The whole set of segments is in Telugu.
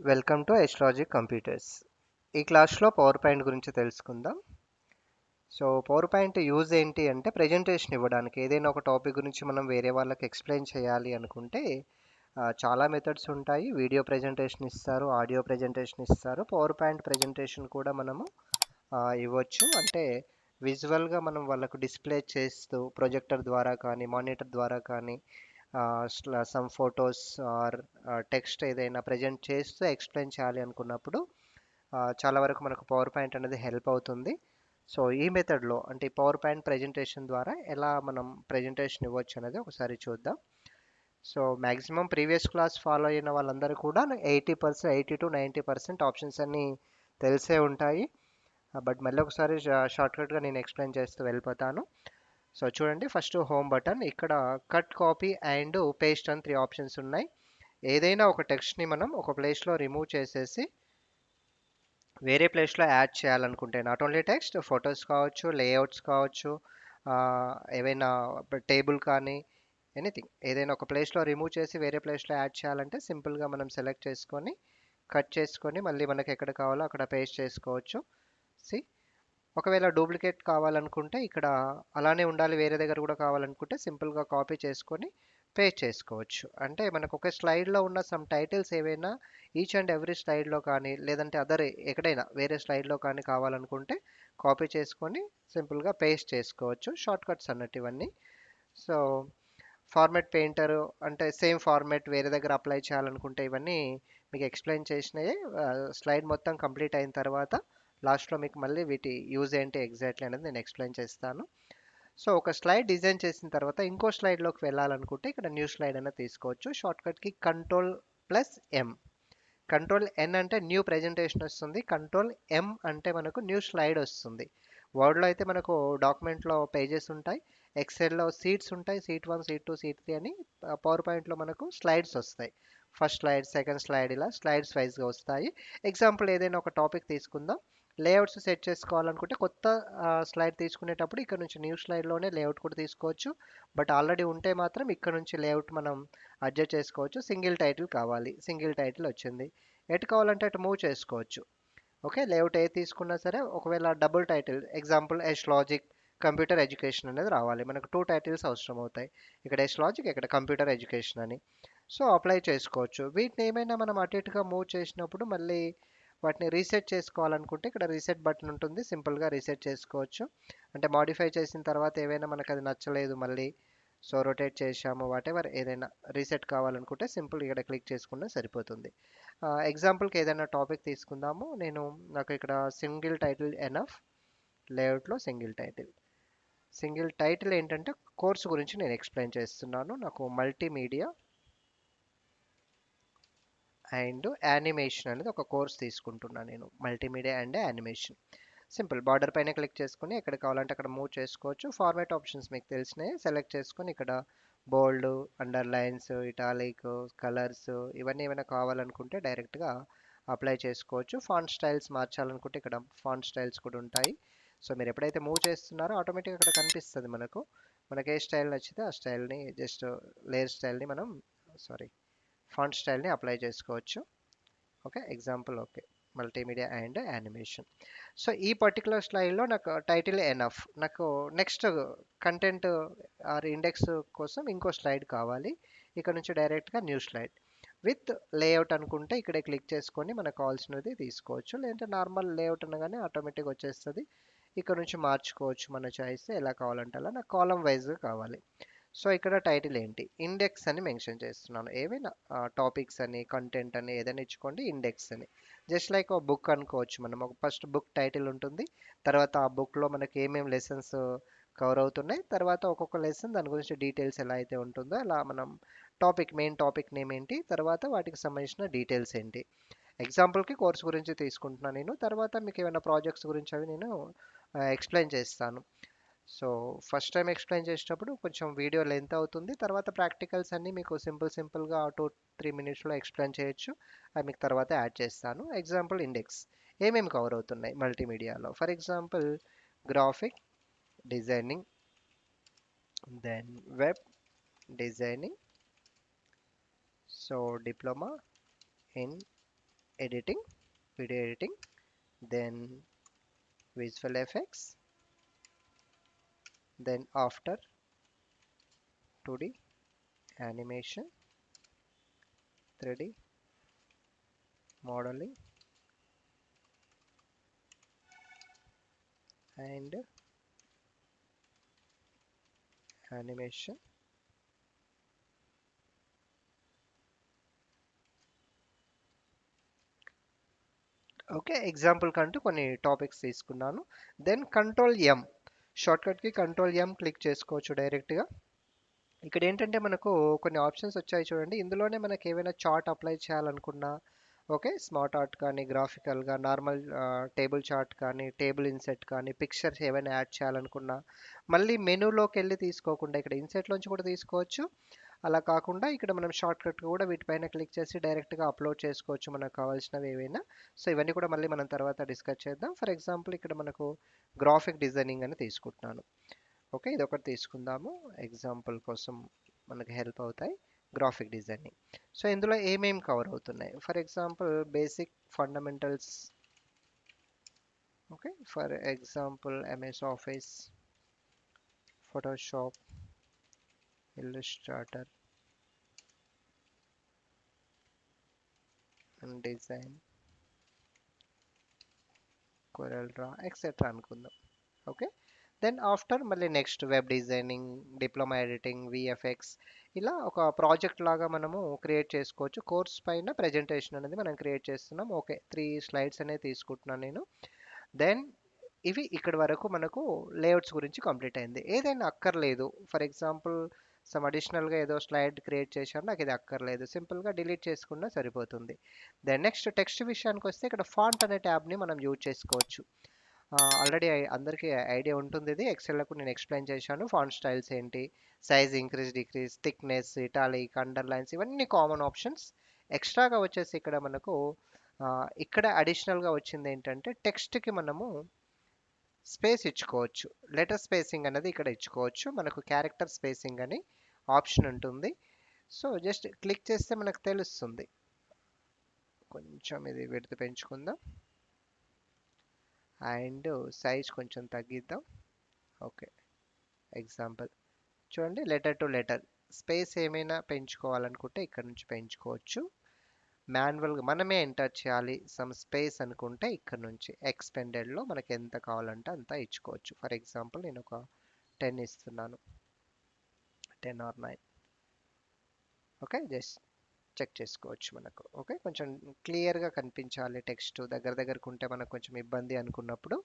వెల్కమ్ టు ఎస్ట్రాజిక్ కంప్యూటర్స్ ఈ క్లాస్లో పవర్ పాయింట్ గురించి తెలుసుకుందాం. సో పవర్ పాయింట్ యూజ్ ఏంటి అంటే ప్రజెంటేషన్ ఇవ్వడానికి. ఏదైనా ఒక టాపిక్ గురించి మనం వేరే వాళ్ళకి ఎక్స్ప్లెయిన్ చేయాలి అనుకుంటే చాలా మెథడ్స్ ఉంటాయి. వీడియో ప్రజెంటేషన్ ఇస్తారు ఆడియో ప్రజెంటేషన్ ఇస్తారు. పవర్ పాయింట్ ప్రజెంటేషన్ కూడా మనము ఇవ్వచ్చు. అంటే విజువల్గా మనం వాళ్ళకు డిస్ప్లే చేస్తూ ప్రొజెక్టర్ ద్వారా కానీ మానిటర్ ద్వారా కానీ సమ్ ఫొటోస్ ఆర్ టెక్స్ట్ ఏదైనా ప్రజెంట్ చేస్తూ ఎక్స్ప్లెయిన్ చేయాలి అనుకున్నప్పుడు చాలా వరకు మనకు పవర్ పాయింట్ అనేది హెల్ప్ అవుతుంది. సో ఈ మెథడ్లో అంటే పవర్ పాయింట్ ప్రజెంటేషన్ ద్వారా ఎలా మనం ప్రజెంటేషన్ ఇవ్వచ్చు అనేది ఒకసారి చూద్దాం. So maximum previous class follow అయిన వాళ్ళందరూ కూడా eighty percent eighty to ninety percent options అన్నీ తెలిసే ఉంటాయి. Uh, బట్ మళ్ళీ ఒకసారి షార్ట్కట్గా నేను ఎక్స్ప్లెయిన్ చేస్తూ వెళ్ళిపోతాను. సో చూడండి ఫస్ట్ హోమ్ బటన్ ఇక్కడ కట్ కాపీ అండ్ పేస్ట్ అని త్రీ ఆప్షన్స్ ఉన్నాయి. ఏదైనా ఒక టెక్స్ట్ని మనం ఒక ప్లేస్లో రిమూవ్ చేసేసి వేరే ప్లేస్లో యాడ్ చేయాలనుకుంటే నాట్ ఓన్లీ టెక్స్ట్ ఫొటోస్ కావచ్చు లేఅవుట్స్ కావచ్చు ఏవైనా టేబుల్ కానీ ఎనీథింగ్. ఏదైనా ఒక ప్లేస్లో రిమూవ్ చేసి వేరే ప్లేస్లో యాడ్ చేయాలంటే సింపుల్గా మనం సెలెక్ట్ చేసుకొని కట్ చేసుకొని మళ్ళీ మనకి ఎక్కడ కావాలో అక్కడ పేస్ట్ చేసుకోవచ్చు. సి ఒకవేళ డూప్లికేట్ కావాలనుకుంటే ఇక్కడ అలానే ఉండాలి వేరే దగ్గర కూడా కావాలనుకుంటే సింపుల్గా కాపీ చేసుకొని పేస్ట్ చేసుకోవచ్చు. అంటే మనకు ఒక స్లైడ్లో ఉన్న సమ్ టైటిల్స్ ఏవైనా ఈచ్ అండ్ ఎవ్రీ స్లైడ్లో కానీ లేదంటే అదర్ ఎక్కడైనా వేరే స్లైడ్లో కానీ కావాలనుకుంటే కాపీ చేసుకొని సింపుల్గా పేస్ట్ చేసుకోవచ్చు. షార్ట్ కట్స్ అన్నట్టు ఇవన్నీ సో ఫార్మాట్ పెయింటర్ అంటే సేమ్ ఫార్మాట్ వేరే దగ్గర అప్లై చేయాలనుకుంటే ఇవన్నీ మీకు ఎక్స్ప్లెయిన్ చేసినాయి. స్లైడ్ మొత్తం కంప్లీట్ అయిన తర్వాత లాస్ట్లో మీకు మళ్ళీ వీటి యూజ్ ఏంటి ఎగ్జాక్ట్లీ అనేది నేను ఎక్స్ప్లెయిన్ చేస్తాను. సో ఒక స్లైడ్ డిజైన్ చేసిన తర్వాత ఇంకో స్లైడ్లోకి వెళ్ళాలనుకుంటే ఇక్కడ న్యూ స్లైడ్ అనేది తీసుకోవచ్చు. షార్ట్కట్కి control plus M. Control N అంటే న్యూ ప్రజెంటేషన్ వస్తుంది. కంట్రోల్ ఎం అంటే మనకు న్యూ స్లైడ్ వస్తుంది. వర్డ్లో అయితే మనకు డాక్యుమెంట్లో పేజెస్ ఉంటాయి. ఎక్సెల్లో సీట్స్ ఉంటాయి. Sheet one sheet two sheet three అని పవర్ పాయింట్లో మనకు స్లైడ్స్ వస్తాయి. ఫస్ట్ స్లైడ్ సెకండ్ స్లైడ్ ఇలా స్లైడ్స్ వైజ్గా వస్తాయి. ఎగ్జాంపుల్ ఏదైనా ఒక టాపిక్ తీసుకుందాం. లేఅవుట్స్ సెట్ చేసుకోవాలనుకుంటే కొత్త స్లైడ్ తీసుకునేటప్పుడు ఇక్కడ నుంచి న్యూ స్లైడ్లోనే లేఅవుట్ కూడా తీసుకోవచ్చు. బట్ ఆల్రెడీ ఉంటే మాత్రం ఇక్కడ నుంచి లేఅవుట్ మనం అడ్జస్ట్ చేసుకోవచ్చు. సింగిల్ టైటిల్ కావాలి. సింగిల్ టైటిల్ వచ్చింది. ఎటు కావాలంటే అటు మూవ్ చేసుకోవచ్చు. ఓకే? లేఅవుట్ ఏ తీసుకున్నా సరే ఒకవేళ double title example S logic computer education అనేది రావాలి. మనకు టూ టైటిల్స్ అవసరం అవుతాయి. ఇక్కడ ఎస్ లాజిక్ ఇక్కడ కంప్యూటర్ ఎడ్యుకేషన్ అని. సో అప్లై చేసుకోవచ్చు. వీటిని ఏమైనా మనం అటు ఇటుగా మూవ్ చేసినప్పుడు మళ్ళీ వాటిని రీసెట్ చేసుకోవాలనుకుంటే ఇక్కడ రీసెట్ బటన్ ఉంటుంది. సింపుల్గా రీసెట్ చేసుకోవచ్చు. అంటే మాడిఫై చేసిన తర్వాత ఏవైనా మనకు అది నచ్చలేదు మళ్ళీ సో రొటేట్ చేసాము వాటెవర్ ఏదైనా రీసెట్ కావాలనుకుంటే సింపుల్ ఇక్కడ క్లిక్ చేసుకున్నా సరిపోతుంది. ఎగ్జాంపుల్కి ఏదైనా టాపిక్ తీసుకుందాము. నేను నాకు ఇక్కడ సింగిల్ టైటిల్ ఎనఫ్ లేఅవుట్లో సింగిల్ టైటిల్ సింగిల్ టైటిల్ ఏంటంటే కోర్సు గురించి నేను ఎక్స్ప్లెయిన్ చేస్తున్నాను. నాకు మల్టీమీడియా అండ్ యానిమేషన్ అనేది ఒక కోర్స్ తీసుకుంటున్నాను నేను. Multimedia and animation. Simple. Border పైన క్లిక్ చేసుకుని ఎక్కడ కావాలంటే అక్కడ మూవ్ చేసుకోవచ్చు. ఫార్మాట్ ఆప్షన్స్ మీకు తెలిసినాయి సెలెక్ట్ చేసుకుని ఇక్కడ బోల్డ్ అండర్లైన్స్ ఇటాలిక్ కలర్స్ ఇవన్నీ ఏమైనా కావాలనుకుంటే డైరెక్ట్గా అప్లై చేసుకోవచ్చు. ఫాంట్ స్టైల్స్ మార్చాలనుకుంటే ఇక్కడ ఫాంట్ స్టైల్స్ కూడా ఉంటాయి. సో మీరు ఎప్పుడైతే మూవ్ చేస్తున్నారో ఆటోమేటిక్గా అక్కడ కనిపిస్తుంది మనకు. మనకి ఏ స్టైల్ నచ్చితే ఆ స్టైల్ని జస్ట్ లేయర్ స్టైల్ని మనం సారీ ఫాంట్ స్టైల్ని అప్లై చేసుకోవచ్చు. Okay example okay multimedia and animation so ఈ పర్టికులర్ స్లైడ్లో నాకు టైటిల్ ఎనఫ్ నాకు నెక్స్ట్ కంటెంట్ ఆర్ ఇండెక్స్ కోసం ఇంకో స్లైడ్ కావాలి. ఇక్కడ నుంచి డైరెక్ట్గా న్యూ స్లైడ్ విత్ లేఅవుట్ అనుకుంటే ఇక్కడే క్లిక్ చేసుకొని మనకు కావాల్సినది తీసుకోవచ్చు. లేదంటే నార్మల్ లేఅవుట్ అనగానే ఆటోమేటిక్గా వచ్చేస్తుంది. ఇక్కడ నుంచి మార్చుకోవచ్చు. మన చాయిస్ ఎలా కావాలంటే అలా. నాకు కాలం వైజ్గా కావాలి. సో ఇక్కడ టైటిల్ ఏంటి? ఇండెక్స్ అని మెన్షన్ చేస్తున్నాను. ఏవైనా టాపిక్స్ అని కంటెంట్ అని ఏదైనా ఇచ్చుకోండి ఇండెక్స్ అని. జస్ట్ లైక్ ఒక బుక్ అనుకోవచ్చు మనం. ఒక ఫస్ట్ బుక్ టైటిల్ ఉంటుంది. తర్వాత ఆ బుక్లో మనకి ఏమేమి లెసన్స్ కవర్ అవుతున్నాయి. తర్వాత ఒక్కొక్క లెసన్ దాని గురించి డీటెయిల్స్ ఎలా అయితే ఉంటుందో అలా మనం టాపిక్ మెయిన్ టాపిక్ నేమ్ ఏంటి? తర్వాత వాటికి సంబంధించిన డీటెయిల్స్ ఏంటి? ఎగ్జాంపుల్కి కోర్స్ గురించి తీసుకుంటున్నాను నేను. తర్వాత మీకు ఏమైనా ప్రాజెక్ట్స్ గురించి అవి నేను ఎక్స్ప్లెయిన్ చేస్తాను. సో ఫస్ట్ టైం ఎక్స్ప్లెయిన్ చేసేటప్పుడు కొంచెం వీడియో లెంత్ అవుతుంది. తర్వాత ప్రాక్టికల్స్ అన్నీ మీకు సింపుల్ సింపుల్గా టూ త్రీ మినిట్స్లో ఎక్స్ప్లెయిన్ చేయొచ్చు. అవి మీకు తర్వాత యాడ్ చేస్తాను. Example index. ఏమేమి కవర్ అవుతున్నాయి మల్టీమీడియాలో? For example graphic designing then web designing so diploma in editing video editing then visual effects then after 2D animation 3D modeling and animation. Okay example కంటూ కొన్ని టాపిక్స్ తీసుకున్నాను. దెన్ కంట్రోల్ ఎం షార్ట్కట్కి కంట్రోల్ ఎం క్లిక్ చేసుకోవచ్చు డైరెక్ట్గా. ఇక్కడ ఏంటంటే మనకు కొన్ని ఆప్షన్స్ వచ్చాయి చూడండి. ఇందులోనే మనకి ఏమైనా చార్ట్ అప్లై చేయాలనుకున్నా ఓకే స్మార్ట్ ఆర్ట్ కానీ గ్రాఫికల్గా నార్మల్ టేబుల్ చార్ట్ కానీ టేబుల్ ఇన్సెట్ కానీ పిక్చర్స్ ఏమైనా యాడ్ చేయాలనుకున్నా మళ్ళీ మెనూలోకి వెళ్ళి తీసుకోకుండా ఇక్కడ ఇన్సెట్లోంచి కూడా తీసుకోవచ్చు. అలా కాకుండా ఇక్కడ మనం షార్ట్ కట్ కూడా వీటిపైన క్లిక్ చేసి డైరెక్ట్గా అప్లోడ్ చేసుకోవచ్చు మనకు కావాల్సినవి ఏవైనా. సో ఇవన్నీ కూడా మళ్ళీ మనం తర్వాత డిస్కస్ చేద్దాం. ఫర్ ఎగ్జాంపుల్ ఇక్కడ మనకు గ్రాఫిక్ డిజైనింగ్ అని తీసుకుంటున్నాను. ఓకే ఇది ఒకటి తీసుకుందాము. ఎగ్జాంపుల్ కోసం మనకు హెల్ప్ అవుతాయి గ్రాఫిక్ డిజైనింగ్. సో ఇందులో ఏమేమి కవర్ అవుతున్నాయి? For example basic fundamentals. Okay for example MS Office Photoshop illustrator and design. Corel Draw etcetera అనుకుందాం. ఓకే? దెన్ ఆఫ్టర్ మళ్ళీ next web designing diploma editing VFX ఇలా ఒక ప్రాజెక్ట్ లాగా మనము క్రియేట్ చేసుకోవచ్చు. కోర్స్ పైన ప్రజెంటేషన్ అనేది మనం క్రియేట్ చేస్తున్నాం. ఓకే త్రీ స్లైడ్స్ అనేది తీసుకుంటున్నాను నేను. దెన్ ఇవి ఇక్కడి వరకు మనకు లేఅవుట్స్ గురించి కంప్లీట్ అయింది. ఏదైనా అక్కర్లేదు. ఫర్ ఎగ్జాంపుల్ సమ్ అడిషనల్గా ఏదో స్లైడ్ క్రియేట్ చేశాను. నాకు ఇది అక్కర్లేదు. సింపుల్గా డిలీట్ చేసుకున్నా సరిపోతుంది. దెన్ నెక్స్ట్ టెక్స్ట్ విషయానికి వస్తే ఇక్కడ ఫాంట్ అనే ట్యాబ్ని మనం యూజ్ చేసుకోవచ్చు. ఆల్రెడీ అందరికీ ఐడియా ఉంటుంది ఇది. ఎక్సెల్లకు నేను ఎక్స్ప్లెయిన్ చేశాను. ఫాంట్ స్టైల్స్ ఏంటి? Size increase decrease thickness italic underlines ఇవన్నీ కామన్ ఆప్షన్స్ ఎక్స్ట్రాగా వచ్చేసి ఇక్కడ మనకు ఇక్కడ అడిషనల్గా వచ్చింది ఏంటంటే టెక్స్ట్కి మనము స్పేస్ ఇచ్చుకోవచ్చు. లెటర్ స్పేసింగ్ అనేది ఇక్కడ ఇచ్చుకోవచ్చు. మనకు క్యారెక్టర్ స్పేసింగ్ అని ఆప్షన్ ఉంటుంది. సో జస్ట్ క్లిక్ చేస్తే మనకు తెలుస్తుంది. కొంచెం ఇది విడత పెంచుకుందాం. అండ్ సైజ్ కొంచెం తగ్గిద్దాం. ఓకే. ఎగ్జాంపుల్. చూడండి లెటర్ టు లెటర్. స్పేస్ ఏమైనా పెంచుకోవాలనుకుంటే ఇక్కడ నుంచి పెంచుకోవచ్చు. మాన్యువల్గా మనమే ఎంటర్ చేయాలి. సమ్ స్పేస్ అనుకుంటే ఇక్కడ నుంచి ఎక్స్పెండెడ్లో మనకి ఎంత కావాలంటే అంత ఇచ్చుకోవచ్చు. ఫర్ ఎగ్జాంపుల్ నేను ఒక టెన్ ఇస్తున్నాను. Ten or nine okay just check చేసుకోవచ్చు మనకు. ఓకే కొంచెం క్లియర్గా కనిపించాలి టెక్స్ట్ దగ్గర దగ్గరకు ఉంటే మనకు కొంచెం ఇబ్బంది అనుకున్నప్పుడు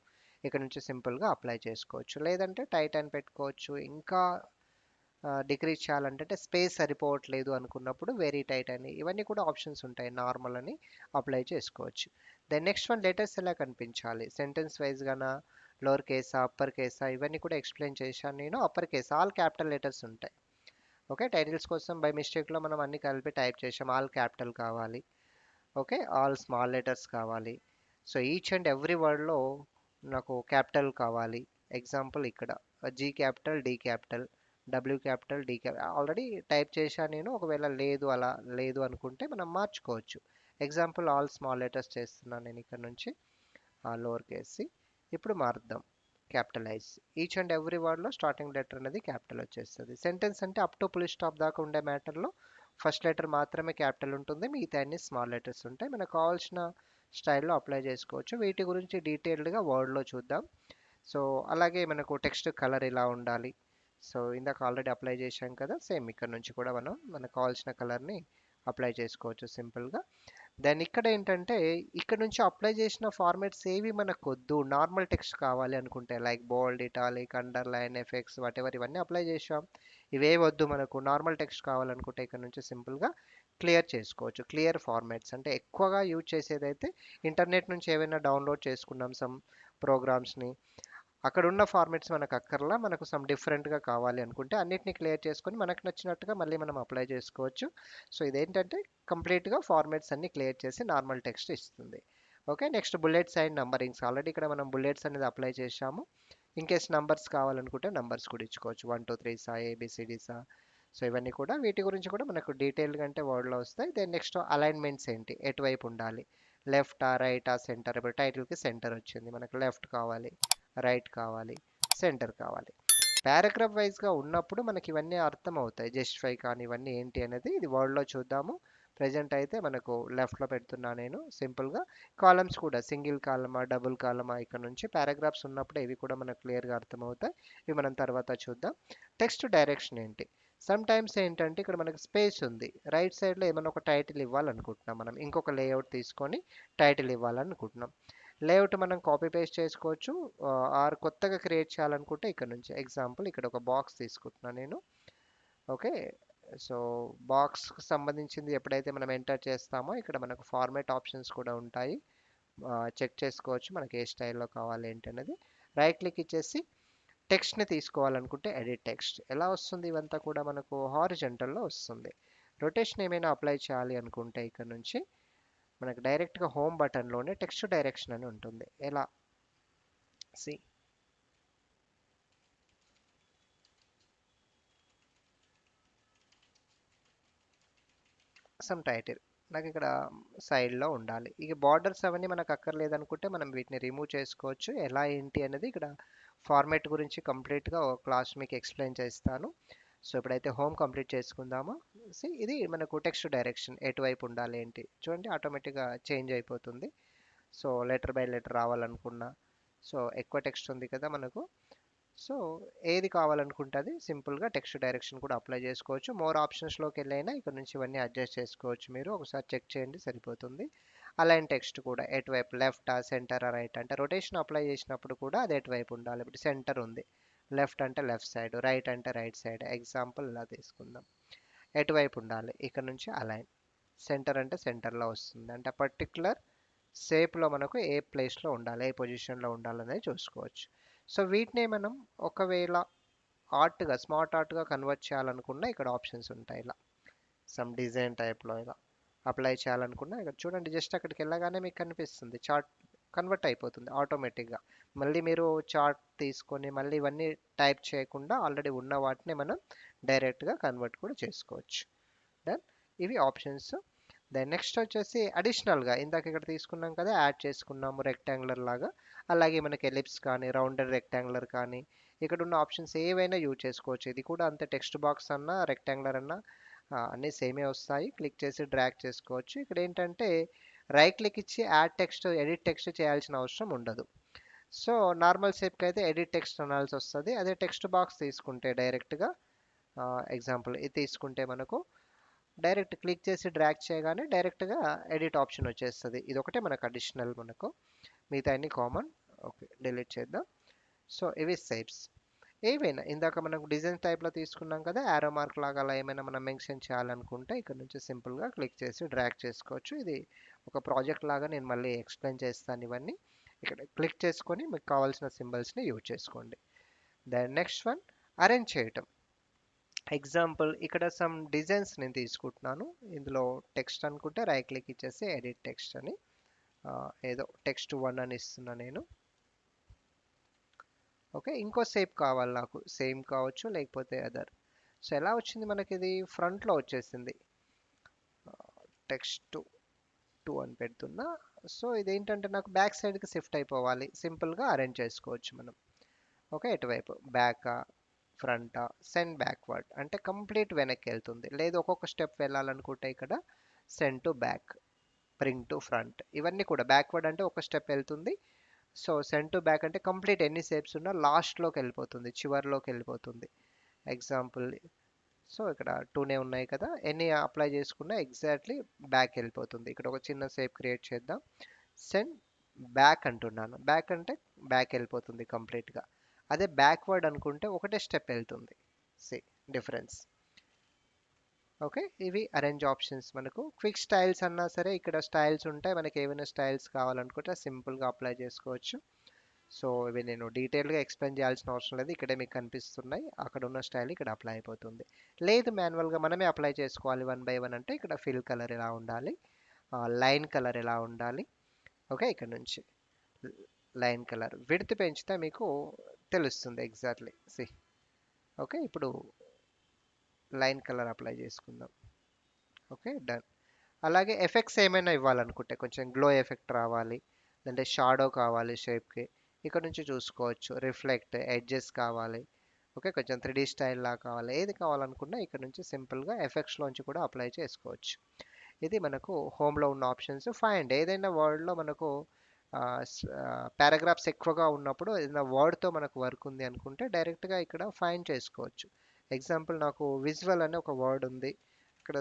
ఇక్కడ నుంచి సింపుల్గా అప్లై చేసుకోవచ్చు. లేదంటే టైట్ అని పెట్టుకోవచ్చు. ఇంకా డిక్రీజ్ చేయాలంటే స్పేస్ సరిపోవట్లేదు అనుకున్నప్పుడు వెరీ టైట్ అని ఇవన్నీ కూడా ఆప్షన్స్ ఉంటాయి నార్మల్ అని అప్లై చేసుకోవచ్చు. దెన్ నెక్స్ట్ వన్ లెటర్స్ ఎలా కనిపించాలి? సెంటెన్స్ వైజ్గానా లోవర్ కేసా అప్పర్ కేసా ఇవన్నీ కూడా ఎక్స్ప్లెయిన్ చేశాను నేను. Upper case all capital letters ఉంటాయి. ఓకే? టైటిల్స్ కోసం బై మిస్టేక్లో మనం అన్ని కలిపి టైప్ చేసాం. ఆల్ క్యాపిటల్ కావాలి. ఓకే? ఆల్ స్మాల్ లెటర్స్ కావాలి. సో ఈచ్ అండ్ ఎవ్రీ వర్డ్లో నాకు క్యాపిటల్ కావాలి. ఎగ్జాంపుల్ ఇక్కడ. G capital D capital W capital D capital. Already type చేశాను నేను. ఒకవేళ లేదు అలా లేదు అనుకుంటే మనం మార్చుకోవచ్చు. ఎగ్జాంపుల్ ఆల్ స్మాల్ లెటర్స్ చేస్తున్నాను నేను ఇక్కడ నుంచి. లోవర్ కేసి ఇప్పుడు మారుద్దాం. క్యాపిటలైజ్. ఈచ్ అండ్ ఎవ్రీ వర్డ్లో స్టార్టింగ్ లెటర్ అనేది క్యాపిటల్ వచ్చేస్తుంది. సెంటెన్స్ అంటే అప్ టు పులి స్టాప్ దాకా ఉండే మ్యాటర్లో ఫస్ట్ లెటర్ మాత్రమే క్యాపిటల్ ఉంటుంది. మిగతా అన్ని స్మాల్ లెటర్స్ ఉంటాయి. మనకు కావాల్సిన స్టైల్లో అప్లై చేసుకోవచ్చు. వీటి గురించి డీటెయిల్డ్గా వర్డ్లో చూద్దాం. సో అలాగే మనకు టెక్స్ట్ కలర్ ఇలా ఉండాలి. సో ఇందాక ఆల్రెడీ అప్లై చేశాం కదా సేమ్ ఇక్కడ నుంచి కూడా మనం మనకు కావాల్సిన కలర్ని అప్లై చేసుకోవచ్చు సింపుల్గా. దెన్ ఇక్కడ ఏంటంటే ఇక్కడ నుంచి అప్లై చేసిన ఫార్మాట్స్ ఏవి మనకు వద్దు నార్మల్ టెక్స్ట్ కావాలి అనుకుంటే like bold italic underline effects whatever ఇవన్నీ అప్లై చేసాం ఇవే వద్దు మనకు. నార్మల్ టెక్స్ట్ కావాలనుకుంటే ఇక్కడ నుంచి సింపుల్గా క్లియర్ చేసుకోవచ్చు. Clear formats. అంటే ఎక్కువగా యూజ్ చేసేదైతే ఇంటర్నెట్ నుంచి ఏవైనా డౌన్లోడ్ చేసుకున్నాం సమ్ ప్రోగ్రామ్స్ని. అక్కడ ఉన్న ఫార్మాట్స్ మనకు అక్కర్లా మనకు సమ్ డిఫరెంట్గా కావాలి అనుకుంటే అన్నిటిని క్లియర్ చేసుకొని మనకు నచ్చినట్టుగా మళ్ళీ మనం అప్లై చేసుకోవచ్చు. సో ఇదేంటంటే కంప్లీట్గా ఫార్మెట్స్ అన్ని క్లియర్ చేసి నార్మల్ టెక్స్ట్ ఇస్తుంది. Okay next bullets and numberings. Already ఇక్కడ మనం బుల్లెట్స్ అనేది అప్లై చేసాము ఇన్ కేస్ నంబర్స్ కావాలనుకుంటే నంబర్స్ కూడా ఇచ్చుకోవచ్చు. వన్ టూ త్రీ సా ఏబిసిడిసా సో ఇవన్నీ కూడా వీటి గురించి కూడా మనకు డీటెయిల్గా అంటే వర్డ్లో వస్తాయి. దెన్ నెక్స్ట్ అలైన్మెంట్స్ ఏంటి? ఎటువైపు ఉండాలి? లెఫ్ట్ ఆ రైట్ ఆ సెంటర్? ఇప్పుడు టైటిల్కి సెంటర్ వచ్చింది. మనకు లెఫ్ట్ కావాలి. రైట్ కావాలి సెంటర్ కావాలి. పారాగ్రాఫ్ వైజ్గా ఉన్నప్పుడు మనకి ఇవన్నీ అర్థం అవుతాయి జస్టిఫై కానీ ఇవన్నీ ఏంటి అనేది ఇది వర్డ్లో చూద్దాము. ప్రజెంట్ అయితే మనకు లెఫ్ట్లో పెడుతున్నా నేను సింపుల్గా. కాలమ్స్ కూడా సింగిల్ కాలమా డబుల్ కాలమా ఇక్కడ నుంచి పారాగ్రాఫ్స్ ఉన్నప్పుడు ఇవి కూడా మనకు క్లియర్గా అర్థమవుతాయి. ఇవి మనం తర్వాత చూద్దాం. టెక్స్ట్ డైరెక్షన్ ఏంటి? సమ్ టైమ్స్ ఏంటంటే ఇక్కడ మనకి స్పేస్ ఉంది. రైట్ సైడ్లో ఏమైనా ఒక టైటిల్ ఇవ్వాలనుకుంటున్నాం మనం. ఇంకొక లేఅవుట్ తీసుకొని టైటిల్ ఇవ్వాలనుకుంటున్నాం. లేఅవుట్ మనం కాపీ పేస్ట్ చేసుకోవచ్చు. ఆర్ కొత్తగా క్రియేట్ చేయాలనుకుంటే ఇక్కడ నుంచి. ఎగ్జాంపుల్ ఇక్కడ ఒక బాక్స్ తీసుకుంటున్నాను నేను. ఓకే? సో బాక్స్కి సంబంధించింది ఎప్పుడైతే మనం ఎంటర్ చేస్తామో ఇక్కడ మనకు ఫార్మేట్ ఆప్షన్స్ కూడా ఉంటాయి. చెక్ చేసుకోవచ్చు మనకి ఏ స్టైల్లో కావాలి ఏంటి అనేది రైట్ క్లిక్ ఇచ్చేసి టెక్స్ట్ని తీసుకోవాలనుకుంటే ఎడిట్ టెక్స్ట్. ఎలా వస్తుంది? ఇవంతా కూడా మనకు హారిజెంటల్లో వస్తుంది. రొటేషన్ ఏమైనా అప్లై చేయాలి అనుకుంటే ఇక్కడ నుంచి మనకు డైరెక్ట్గా హోమ్ బటన్లోనే టెక్స్ట్ డైరెక్షన్ అని ఉంటుంది. ఎలా? సి. సమ్ టైటిల్ నాకు ఇక్కడ సైడ్లో ఉండాలి. ఇక బార్డర్స్ అవన్నీ మనకు అక్కర్లేదు అనుకుంటే మనం వీటిని రిమూవ్ చేసుకోవచ్చు. ఎలా ఏంటి అనేది ఇక్కడ ఫార్మేట్ గురించి కంప్లీట్గా ఒక క్లాస్ మీకు ఎక్స్ప్లెయిన్ చేస్తాను. సో ఇప్పుడైతే హోమ్ కంప్లీట్ చేసుకుందామా. సి ఇది మనకు టెక్స్ట్ డైరెక్షన్ ఎటువైపు ఉండాలి ఏంటి చూడండి ఆటోమేటిక్గా చేంజ్ అయిపోతుంది. సో లెటర్ బై లెటర్ రావాలనుకున్నా సో ఎక్కువ టెక్స్ట్ ఉంది కదా మనకు. సో ఏది కావాలనుకుంటుంది సింపుల్గా టెక్స్ట్ డైరెక్షన్ కూడా అప్లై చేసుకోవచ్చు. మోర్ ఆప్షన్స్లోకి వెళ్ళైనా ఇక్కడ నుంచి ఇవన్నీ అడ్జస్ట్ చేసుకోవచ్చు మీరు. ఒకసారి చెక్ చేయండి సరిపోతుంది. అలైన్ టెక్స్ట్ కూడా ఎటువైపు లెఫ్ట్ సెంటర్ రైట్ అంటే రొటేషన్ అప్లై చేసినప్పుడు కూడా అది ఎటువైపు ఉండాలి. ఇప్పుడు సెంటర్ ఉంది లెఫ్ట్ అంటే లెఫ్ట్ సైడ్ రైట్ అంటే రైట్ సైడ్. ఎగ్జాంపుల్ ఇలా తీసుకుందాం. ఎటువైపు ఉండాలి ఇక్కడ నుంచి అలైన్ సెంటర్ అంటే సెంటర్లో వస్తుంది. అంటే పర్టికులర్ షేప్లో మనకు ఏ ప్లేస్లో ఉండాలి ఏ పొజిషన్లో ఉండాలనేది చూసుకోవచ్చు. సో వీటిని మనం ఒకవేళ ఆర్ట్గా స్మార్ట్ ఆర్ట్గా కన్వర్ట్ చేయాలనుకున్నా ఇక్కడ ఆప్షన్స్ ఉంటాయి ఇలా. సమ్ డిజైన్ టైప్లో ఇలా అప్లై చేయాలనుకున్నా ఇక్కడ చూడండి జస్ట్ అక్కడికి వెళ్ళగానే మీకు కనిపిస్తుంది. చార్ట్ కన్వర్ట్ అయిపోతుంది ఆటోమేటిక్గా మళ్ళీ మీరు చార్ట్ తీసుకొని మళ్ళీ ఇవన్నీ టైప్ చేయకుండా ఆల్రెడీ ఉన్న వాటిని మనం డైరెక్ట్గా కన్వర్ట్ కూడా చేసుకోవచ్చు. దెన్ ఇవి ఆప్షన్స్ దెన్ నెక్స్ట్ వచ్చేసి అడిషనల్గా ఇందాక ఇక్కడ తీసుకున్నాం కదా యాడ్ చేసుకున్నాము రెక్టాంగులర్ లాగా. అలాగే మనకి ఎలిప్స్ కానీ రౌండెడ్ రెక్టాంగులర్ కానీ ఇక్కడ ఉన్న ఆప్షన్స్ ఏవైనా యూజ్ చేసుకోవచ్చు. ఇది కూడా అంతే టెక్స్ట్ బాక్స్ అన్నా రెక్టాంగులర్ అన్నా అన్నీ సేమే వస్తాయి. క్లిక్ చేసి డ్రాగ్ చేసుకోవచ్చు. ఇక్కడ ఏంటంటే రైట్ క్లిక్ ఇచ్చి యాడ్ టెక్స్ట్ ఎడిట్ టెక్స్ట్ చేయాల్సిన అవసరం ఉండదు. సో నార్మల్ షేప్కి అయితే ఎడిట్ టెక్స్ట్ అనాల్సి వస్తుంది. అదే టెక్స్ట్ బాక్స్ తీసుకుంటే డైరెక్ట్గా ఎగ్జాంపుల్ ఇది తీసుకుంటే మనకు డైరెక్ట్ క్లిక్ చేసి డ్రాగ్ చేయగానే డైరెక్ట్గా ఎడిట్ ఆప్షన్ వచ్చేస్తుంది. ఇది ఒకటే మనకు అడిషనల్ మనకు. మిగతా అన్ని కామన్ ఓకే డిలీట్ చేద్దాం. సో ఇవి షేప్స్ ఏవైనా ఇందాక మనకు డిజైన్ టైప్లో తీసుకున్నాం కదా యారో మార్క్ లాగా అలా ఏమైనా మనం మెన్షన్ చేయాలనుకుంటే ఇక్కడ నుంచి సింపుల్గా క్లిక్ చేసి డ్రాగ్ చేసుకోవచ్చు. ఇది ఒక ప్రాజెక్ట్ లాగా నేను మళ్ళీ ఎక్స్ప్లెయిన్ చేస్తాను ఇవన్నీ. ఇక్కడ క్లిక్ చేసుకొని మీకు కావాల్సిన సింబల్స్ని యూజ్ చేసుకోండి. దెన్ నెక్స్ట్ వన్ అరేంజ్ చేయటం. ఎగ్జాంపుల్ ఇక్కడ సమ్ డిజైన్స్ నేను తీసుకుంటున్నాను. ఇందులో టెక్స్ట్ అనుకుంటే రైట్ క్లిక్ ఇచ్చేసి ఎడిట్ టెక్స్ట్ అని. ఏదో టెక్స్ట్ వన్ అని ఇస్తున్నా నేను. ఓకే ఇంకో సేప్ కావాలి నాకు. సేమ్ కావచ్చు లేకపోతే అదర్ సో ఎలా వచ్చింది మనకి ఇది ఫ్రంట్లో వచ్చేసింది. టెక్స్ట్ టూ అని పెడుతున్నా. సో ఇదేంటంటే నాకు బ్యాక్ సైడ్కి షిఫ్ట్ అయిపోవాలి. సింపుల్గా అరేంజ్ చేసుకోవచ్చు మనం. ఓకే ఎటువైపు బ్యాకా ఫ్రంటా సెండ్ బ్యాక్వర్డ్. అంటే కంప్లీట్ వెనక్కి వెళ్తుంది. లేదు ఒక్కొక్క స్టెప్ వెళ్ళాలనుకుంటే ఇక్కడ send to back bring to front. ఇవన్నీ కూడా బ్యాక్వర్డ్ అంటే ఒక స్టెప్ వెళ్తుంది. సో సెండ్ టు బ్యాక్ అంటే కంప్లీట్ ఎన్ని షేప్స్ ఉన్నా లాస్ట్లోకి వెళ్ళిపోతుంది చివరిలోకి వెళ్ళిపోతుంది. ఎగ్జాంపుల్ సో ఇక్కడ టూనే ఉన్నాయి కదా. ఎన్ని అప్లై చేసుకున్నా ఎగ్జాక్ట్లీ బ్యాక్ వెళ్ళిపోతుంది. ఇక్కడ ఒక చిన్న సేప్ క్రియేట్ చేద్దాం. సెండ్ బ్యాక్ అంటున్నాను. బ్యాక్ అంటే బ్యాక్ వెళ్ళిపోతుంది కంప్లీట్గా. అదే బ్యాక్వర్డ్ అనుకుంటే ఒకటే స్టెప్ వెళ్తుంది. See difference. ఓకే? ఇవి అరేంజ్ ఆప్షన్స్ మనకు. క్విక్ స్టైల్స్ అన్నా సరే ఇక్కడ స్టైల్స్ ఉంటాయి. మనకి ఏమైనా స్టైల్స్ కావాలనుకుంటే సింపుల్గా అప్లై చేసుకోవచ్చు. సో ఇవి నేను డీటెయిల్గా ఎక్స్ప్లెయిన్ చేయాల్సిన అవసరం లేదు. ఇక్కడే మీకు కనిపిస్తున్నాయి. అక్కడ ఉన్న స్టైల్ ఇక్కడ అప్లై అయిపోతుంది. లేదు మాన్యువల్గా మనమే అప్లై చేసుకోవాలి వన్ బై వన్ అంటే ఇక్కడ ఫిల్ కలర్ ఎలా ఉండాలి? లైన్ కలర్ ఎలా ఉండాలి? ఓకే ఇక్కడ నుంచి లైన్ కలర్. విడత్ పెంచితే మీకు తెలుస్తుంది ఎగ్జాక్ట్లీ. సి. ఓకే ఇప్పుడు లైన్ కలర్ అప్లై చేసుకుందాం. Okay done. అలాగే ఎఫెక్ట్స్ ఏమైనా ఇవ్వాలనుకుంటే కొంచెం గ్లో ఎఫెక్ట్ రావాలి అంటే షాడో కావాలి షేప్కి. ఇక్కడ నుంచి చూసుకోవచ్చు. రిఫ్లెక్ట్ ఎడ్జెస్ కావాలి. ఓకే కొంచెం త్రీ డీ స్టైల్లా కావాలి. ఏది కావాలనుకున్నా ఇక్కడ నుంచి సింపుల్గా ఎఫెక్ట్స్లోంచి కూడా అప్లై చేసుకోవచ్చు. ఇది మనకు హోమ్లో ఉన్న ఆప్షన్స్ ఫైండ్ ఏదైనా వర్డ్లో మనకు పారాగ్రాఫ్స్ ఎక్కువగా ఉన్నప్పుడు ఏదైనా వర్డ్తో మనకు వర్క్ ఉంది అనుకుంటే డైరెక్ట్గా ఇక్కడ ఫైండ్ చేసుకోవచ్చు. ఎగ్జాంపుల్ నాకు విజువల్ అనే ఒక వర్డ్ ఉంది. ఇక్కడ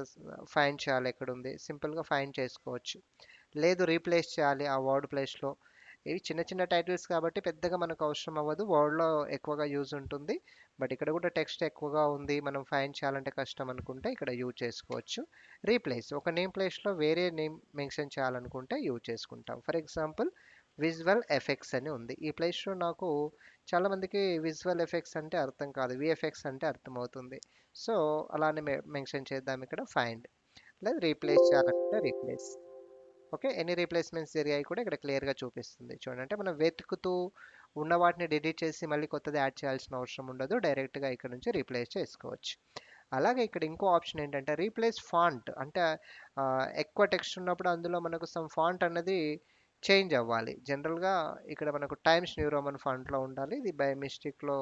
ఫైండ్ చేయాలి ఎక్కడ ఉంది. సింపుల్గా ఫైండ్ చేసుకోవచ్చు. లేదు రీప్లేస్ చేయాలి ఆ వర్డ్ ప్లేస్లో ఇవి చిన్న చిన్న టైటిల్స్ కాబట్టి పెద్దగా మనకు అవసరం అవ్వదు. వర్డ్లో ఎక్కువగా యూజ్ ఉంటుంది. బట్ ఇక్కడ కూడా టెక్స్ట్ ఎక్కువగా ఉంది. మనం ఫైండ్ చేయాలంటే కష్టం అనుకుంటే ఇక్కడ యూజ్ చేసుకోవచ్చు. రీప్లేస్ ఒక నేమ్ ప్లేస్లో వేరే నేమ్ మెన్షన్ చేయాలనుకుంటే యూజ్ చేసుకుంటాం. ఫర్ ఎగ్జాంపుల్ విజువల్ ఎఫెక్ట్స్ అని ఉంది. ఈ ప్లేస్లో నాకు చాలామందికి విజువల్ ఎఫెక్ట్స్ అంటే అర్థం కాదు. విఎఫ్ఎక్స్ అంటే అర్థమవుతుంది. సో అలానే మెన్షన్ చేద్దాం ఇక్కడ. ఫైండ్ లేదు రీప్లేస్ చేయాలంటే రీప్లేస్ ఓకే. ఎన్ని రీప్లేస్మెంట్స్ జరిగాయి కూడా ఇక్కడ క్లియర్గా చూపిస్తుంది. చూడండి. అంటే మనం వెతుకుతూ ఉన్న వాటిని డిలీట్ చేసి మళ్ళీ కొత్తది యాడ్ చేయాల్సిన అవసరం ఉండదు. డైరెక్ట్గా ఇక్కడ నుంచి రీప్లేస్ చేసుకోవచ్చు. అలాగే ఇక్కడ ఇంకో ఆప్షన్ ఏంటంటే రీప్లేస్ ఫాంట్. అంటే ఎక్కువ టెక్స్ట్ ఉన్నప్పుడు అందులో మనకు సమ్ ఫాంట్ అన్నది చేంజ్ అవ్వాలి. జనరల్గా ఇక్కడ మనకు టైమ్స్ న్యూరోమన్ ఫాంట్లో ఉండాలి. ఇది బై మిస్టేక్లో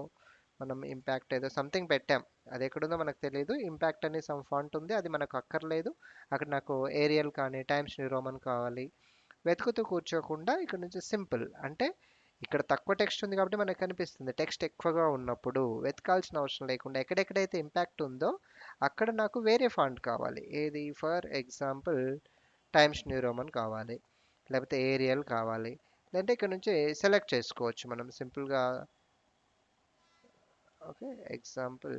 మనం ఇంపాక్ట్ ఏదో సంథింగ్ పెట్టాం. అది ఎక్కడుందో మనకు తెలియదు ఇంపాక్ట్ అనే సమ్ ఫాంట్ ఉంది. అది మనకు అక్కర్లేదు. అక్కడ నాకు ఏరియల్ కానీ టైమ్స్ న్యూ రోమన్ కావాలి. వెతుకుతూ కూర్చోకుండా ఇక్కడ నుంచి సింపుల్ అంటే ఇక్కడ తక్కువ టెక్స్ట్ ఉంది కాబట్టి మనకు కనిపిస్తుంది. టెక్స్ట్ ఎక్కువగా ఉన్నప్పుడు వెతకాల్సిన అవసరం లేకుండా ఎక్కడెక్కడైతే ఇంపాక్ట్ ఉందో అక్కడ నాకు వేరే ఫాంట్ కావాలి. ఏది? For example Times New Roman కావాలి. లేకపోతే ఏరియల్ కావాలి. లేదంటే ఇక్కడ నుంచి సెలెక్ట్ చేసుకోవచ్చు మనం. సింపుల్గా okay example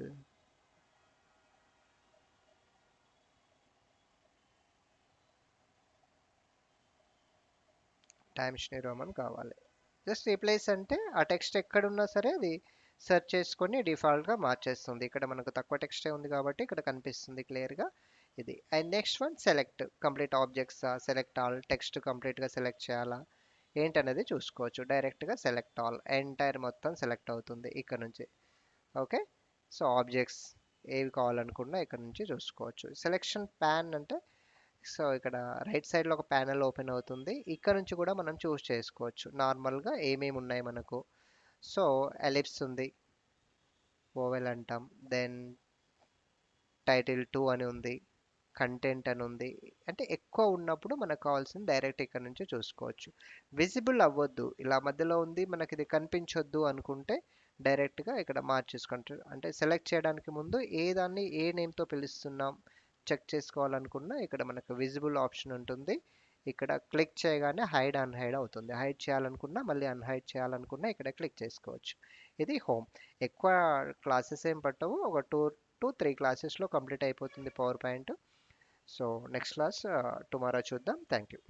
Times New Roman కావాలి. జస్ట్ రీప్లేస్ అంటే ఆ టెక్స్ట్ ఎక్కడున్నా సరే అది సెర్చ్ చేసుకొని డిఫాల్ట్గా మార్చేస్తుంది. ఇక్కడ మనకు తక్కువ టెక్స్టే ఉంది కాబట్టి ఇక్కడ కనిపిస్తుంది క్లియర్గా ఇది. And next one select complete objects select all text కంప్లీట్గా సెలెక్ట్ చేయాలా? ఏంటనేది చూసుకోవచ్చు. డైరెక్ట్గా సెలెక్ట్ ఆల్ ఎంటైర్ మొత్తం సెలెక్ట్ అవుతుంది ఇక్కడ నుంచి. ఓకే? సో ఆబ్జెక్ట్స్ ఏవి కావాలనుకున్నా ఇక్కడ నుంచి చూసుకోవచ్చు. సెలెక్షన్ ప్యాన్ అంటే సో ఇక్కడ రైట్ సైడ్లో ఒక ప్యానెల్ ఓపెన్ అవుతుంది. ఇక్కడ నుంచి కూడా మనం చూస్ చేసుకోవచ్చు. నార్మల్గా ఏమేమి ఉన్నాయి మనకు? సో ఎలిప్స్ ఉంది ఓవెల్ అంటాం. దెన్ టైటిల్ టూ అని ఉంది కంటెంట్ అని ఉంది. అంటే ఎక్కువ ఉన్నప్పుడు మనకు కావాల్సింది డైరెక్ట్ ఇక్కడ నుంచి చూసుకోవచ్చు. విజిబుల్ అవ్వద్దు. ఇలా మధ్యలో ఉంది మనకి ఇది కనిపించొద్దు అనుకుంటే డైరెక్ట్గా ఇక్కడ మార్చేసుకుంటారు. అంటే సెలెక్ట్ చేయడానికి ముందు ఏ దాన్ని ఏ నేమ్తో పిలుస్తున్నాం చెక్ చేసుకోవాలనుకున్నా ఇక్కడ మనకు విజిబుల్ ఆప్షన్ ఉంటుంది. ఇక్కడ క్లిక్ చేయగానే హైడ్ అన్హైడ్ అవుతుంది. హైడ్ చేయాలనుకున్నా మళ్ళీ అన్హైడ్ చేయాలనుకున్నా ఇక్కడ క్లిక్ చేసుకోవచ్చు. ఇది హోమ్. ఎక్కువ క్లాసెస్ ఏం పట్టవు. ఒక టూ టు త్రీ క్లాసెస్లో కంప్లీట్ అయిపోతుంది PowerPoint. So next class tomorrow చూద్దాం. Thank you